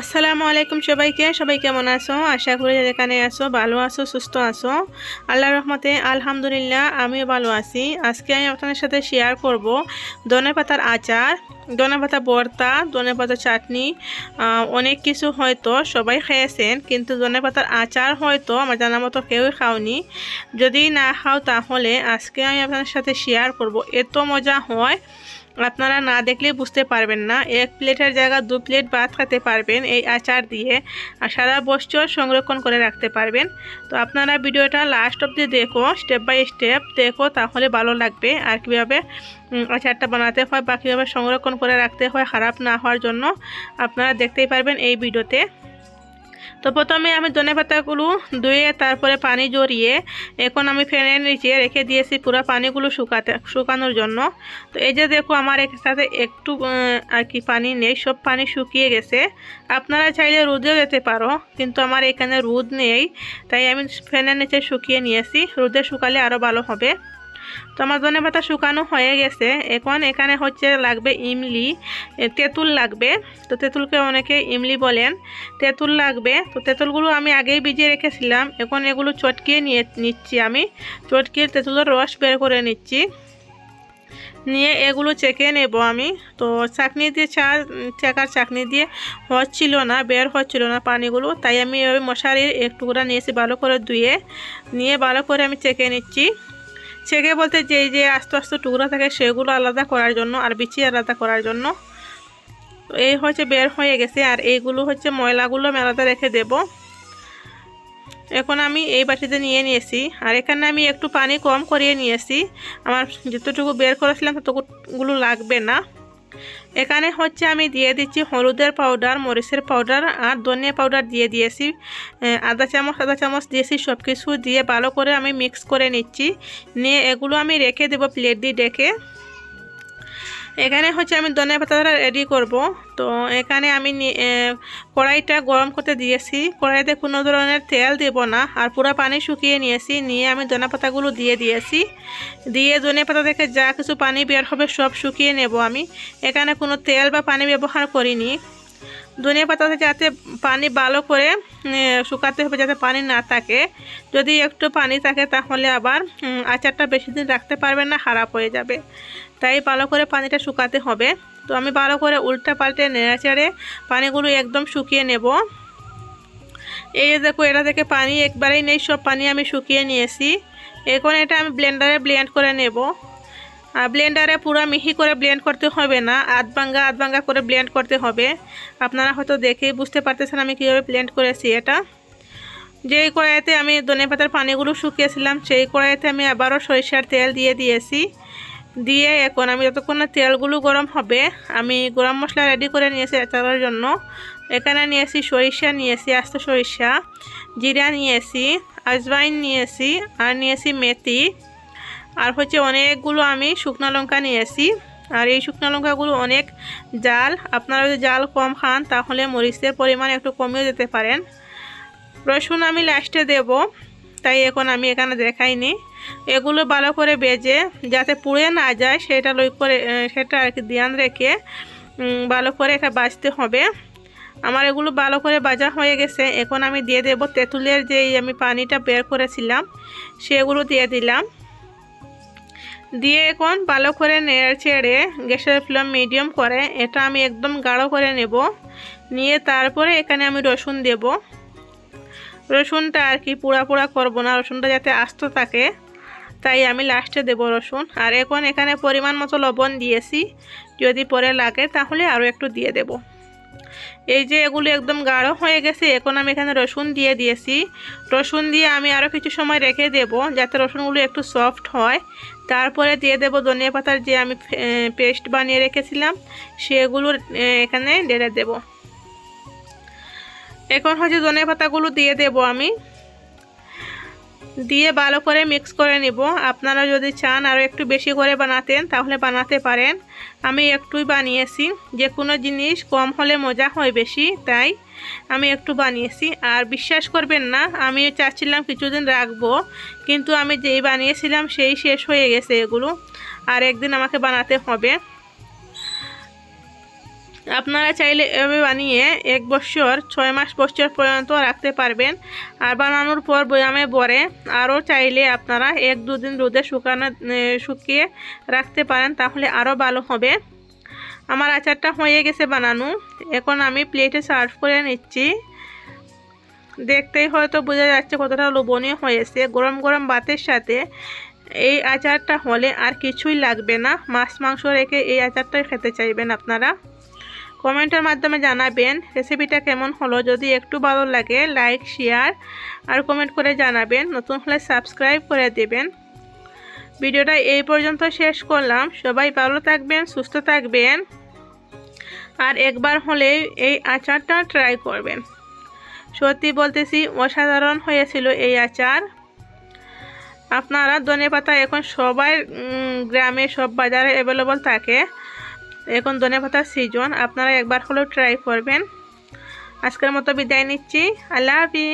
আসসালামু আলাইকুম সবাইকে, সবাই কেমন আছো? আশা করি যেখানে আছো, ভালো আছো, সুস্থ আছো। আল্লাহর রহমতে, আলহামদুলিল্লাহ, আমিও ভালো আছি। আজকে আমি আপনাদের সাথে শেয়ার করব ধনে পাতার আচার, ধনে পাতা ভর্তা, ধনে পাতা চাটনি অনেক কিছু হয়তো সবাই খেয়েছেন, কিন্তু ধনে পাতার আচার হয়তো আমার জানা মতো কেউই খাওনি। যদি না খাও তাহলে আজকে আমি আপনাদের সাথে শেয়ার করব, এত মজা হয়। আপনারা না দেখলে বুঝতে পারবেন না। এক প্লেটের জায়গা দু প্লেট ভাত খেতে পারবেন, এই আচার দিয়ে। আর সারা বছর সংরক্ষণ করে রাখতে পারবেন। তো আপনারা ভিডিওটা লাস্ট অবধি দেখো স্টেপ বাই স্টেপ দেখো, তাহলে ভালো লাগবে। আর কীভাবে আচারটা বানাতে হয় বা কীভাবে সংরক্ষণ করে রাখতে হয়, খারাপ না হওয়ার জন্য আপনারা দেখতেই পারবেন এই ভিডিওতে। তো প্রথমে আমি ধনে পাতাগুলো ধুয়ে তারপরে পানি জড়িয়ে এখন আমি ফ্যানের নিচে রেখে দিয়েছি পুরো পানিগুলো শুকাতে, শুকানোর জন্য। তো এই যে দেখো আমার এর সাথে একটু আর কি পানি নেই, সব পানি শুকিয়ে গেছে। আপনারা চাইলে রোদেও যেতে পারো, কিন্তু আমার এখানে রোদ নেই, তাই আমি ফ্যানের নিচে শুকিয়ে নিয়েছি। রোদে শুকালে আরও ভালো হবে। তো আমার ধনে পাতা শুকানো হয়ে গেছে। এখন এখানে হচ্ছে লাগবে ইমলি তেঁতুল লাগবে। তো তেঁতুলকে অনেকে ইমলি বলেন। তেঁতুল লাগবে। তো তেঁতুলগুলো আমি আগেই ভিজিয়ে রেখেছিলাম। এখন এগুলো চটকিয়ে নিয়ে, নিচ্ছি আমি। চটকিয়ে তেঁতুলের রস বের করে নিচ্ছি। নিয়ে এগুলো চেকে নেব আমি। তো চাকনি দিয়ে চা, চেকার চাকনি দিয়ে হচ্ছিল না, বের হচ্ছিল না পানিগুলো। তাই আমি ওই মশারির এক টুকরা নিয়েছি ভালো করে ধুয়ে। নিয়ে ভালো করে আমি চেকে নিচ্ছি। চেকে বলতে যেই যে আস্তে আস্তে টুকরা থাকে, সেগুলো আলাদা করার জন্য আর বিচি আলাদা করার জন্য। এই হচ্ছে বের হয়ে গেছে, আর এইগুলো হচ্ছে ময়লাগুলো মেলাতে রেখে দেব। এখন আমি এই বাটিতে নিয়ে নিয়েছি, আর এখানে আমি একটু পানি কম করিয়ে নিয়েছি। আমার যতটুকু বের করেছিলাম ততটুকুগুলো লাগবে না। এখানে হচ্ছে আমি দিয়ে দিচ্ছি হলুদের পাউডার মরিচের পাউডার আর ধনিয়া পাউডার দিয়ে দিয়েছি। আদা চামচ আদা চামচ দিয়েছি সব কিছু দিয়ে ভালো করে আমি মিক্স করে নিচ্ছি। নিয়ে এগুলো আমি রেখে দেবো প্লেট দিয়ে ডেকে। এখানে হচ্ছে আমি ধনে পাতাটা রেডি করব। তো এখানে আমি কড়াইটা গরম করতে দিয়েছি। কড়াইতে কোনো ধরনের তেল দেব না। আর পুরো পানি শুকিয়ে নিয়েছি। নিয়ে আমি ধনে পাতাগুলো দিয়ে দিয়েছি। দিয়ে ধনে পাতা থেকে যা কিছু পানি বের হবে সব শুকিয়ে নেব আমি। এখানে কোনো তেল বা পানি ব্যবহার করিনি। ধনিয়া পাতাতে যাতে পানি ভালো করে শুকাতে হবে যাতে পানি না থাকে। যদি একটু পানি থাকে তাহলে আবার আচারটা বেশি দিন রাখতে পারবেন না, খারাপ হয়ে যাবে। তাই ভালো করে পানিটা শুকাতে হবে। তো আমি ভালো করে উল্টা পাল্টে নেড়াচেড়ে পানিগুলো একদম শুকিয়ে নেব। এই দেখো, এটা থেকে পানি একবারেই নেই, সব পানি আমি শুকিয়ে নিয়েছি। এখন এটা আমি ব্লেন্ডারে ব্লেন্ড করে নেব। ব্লেন্ডারে পুরো মিহি করে ব্লেন্ড করতে হবে না আধ ভাঙ্গা আধ ভাঙ্গা করে ব্লেন্ড করতে হবে। আপনারা হয়তো দেখেই বুঝতে পারতেছেন আমি কীভাবে ব্লেন্ড করেছি এটা। যেই কড়াইতে আমি ধনে পাতার পানিগুলো শুকিয়েছিলাম, সেই কড়াইতে আমি আবারও সরিষার তেল দিয়ে দিয়েছি। দিয়ে এখন আমি যতক্ষণ না তেলগুলো গরম হবে, আমি গরম মশলা রেডি করে নিয়েছি আচারের জন্য। এখানে নিয়েছি সরিষা, নিয়েছি আস্ত সরিষা, জিরা নিয়েছি, আজওয়াইন নিয়েছি, আর নিয়েছি মেথি। আর হচ্ছে অনেকগুলো আমি শুকনো লঙ্কা নিয়ে নিয়েছি আর এই শুকনো লঙ্কাগুলো অনেক জাল, আপনারা যদি জাল কম খান তাহলে মরিচের পরিমাণ একটু কমিয়ে দিতে পারেন। রসুন আমি লাস্টে দেব, তাই এখন আমি এখানে দেখাইনি। এগুলো ভালো করে বেজে যাতে পুড়ে না যায়, সেটা লই করে সেটা আর কি ধ্যান রেখে ভালো করে এটা বাজতে হবে। আমার এগুলো ভালো করে বাজা হয়ে গেছে, এখন আমি দিয়ে দেব তেঁতুলের যেই আমি পানিটা বের করেছিলাম, সেগুলো দিয়ে দিলাম। দিয়ে এখন ভালো করে নেড়ে ছেড়ে গ্যাসের ফ্লেম মিডিয়াম করে এটা আমি একদম গাঢ় করে নেব। নিয়ে তারপরে এখানে আমি রসুন দেব। রসুনটা আর কি পোড়া পোড়া করব না, রসুনটা যাতে আস্ত থাকে। তাই আমি লাস্টে দেব রসুন। আর এখন এখানে পরিমাণ মতো লবণ দিয়েছি। যদি পরে লাগে তাহলে আরও একটু দিয়ে দেব। এই যে এগুলো একদম গাঢ় হয়ে গেছে, এখন আমি এখানে রসুন দিয়ে দিয়েছি। রসুন দিয়ে আমি আরও কিছু সময় রেখে দেব, যাতে রসুনগুলো একটু সফট হয়। তারপরে দিয়ে দেব ধনিয়া পাতার যে আমি পেস্ট বানিয়ে রেখেছিলাম, সেগুলো এখানে ঢেলে দেব। এখন হচ্ছে ধনিয়া পাতাগুলো দিয়ে দেব আমি। দিয়ে ভালো করে মিক্স করে নিব। আপনারা যদি চান আরও একটু বেশি করে বানাতেন, তাহলে বানাতে পারেন। আমি একটুই বানিয়েছি। যে কোনো জিনিস কম হলে মজা হয় বেশি, তাই আমি একটু বানিয়েছি। আর বিশ্বাস করবেন না, আমি চাচ্ছিলাম কিছুদিন রাখব, কিন্তু আমি যেই বানিয়েছিলাম সেই শেষ হয়ে গেছে এগুলো। আর একদিন আমাকে বানাতে হবে। আপনারা চাইলে এভাবে বানিয়ে এক বছর, ছয় মাস বছর পর্যন্ত রাখতে পারবেন। আর বানানোর পর বয়ামে ভরে আরও চাইলে আপনারা এক দুদিন রোদে শুকানো শুকিয়ে রাখতে পারেন, তাহলে আরও ভালো হবে। আমার আচারটা হয়ে গেছে বানানো। এখন আমি প্লেটে সার্ভ করে নিচ্ছি। দেখতেই হয়তো বোঝা যাচ্ছে কতটা লোভনীয় হয়েছে। গরম গরম ভাতের সাথে এই আচারটা হলে আর কিছুই লাগবে না। মাছ মাংস রেখে এই আচারটাই খেতে চাইবেন আপনারা। কমেন্টের মাধ্যমে জানাবেন রেসিপিটা কেমন হলো। যদি একটু ভালো লাগে লাইক শেয়ার আর কমেন্ট করে জানাবেন। নতুন হলে সাবস্ক্রাইব করে দেবেন। ভিডিওটা এই পর্যন্ত শেষ করলাম। সবাই ভালো থাকবেন, সুস্থ থাকবেন। আর একবার হলে এই আচারটা ট্রাই করবেন। সত্যি বলতেছি, অসাধারণ হয়েছিল এই আচার। আপনারা ধনে পাতা এখন সবাই গ্রামে সব বাজারে অ্যাভেলেবল থাকে। এখন ধনে পাতার সিজন আপনারা একবার হলেও ট্রাই করবেন। আজকের মতো বিদায় নিচ্ছি। আল্লাহ হাফিজ।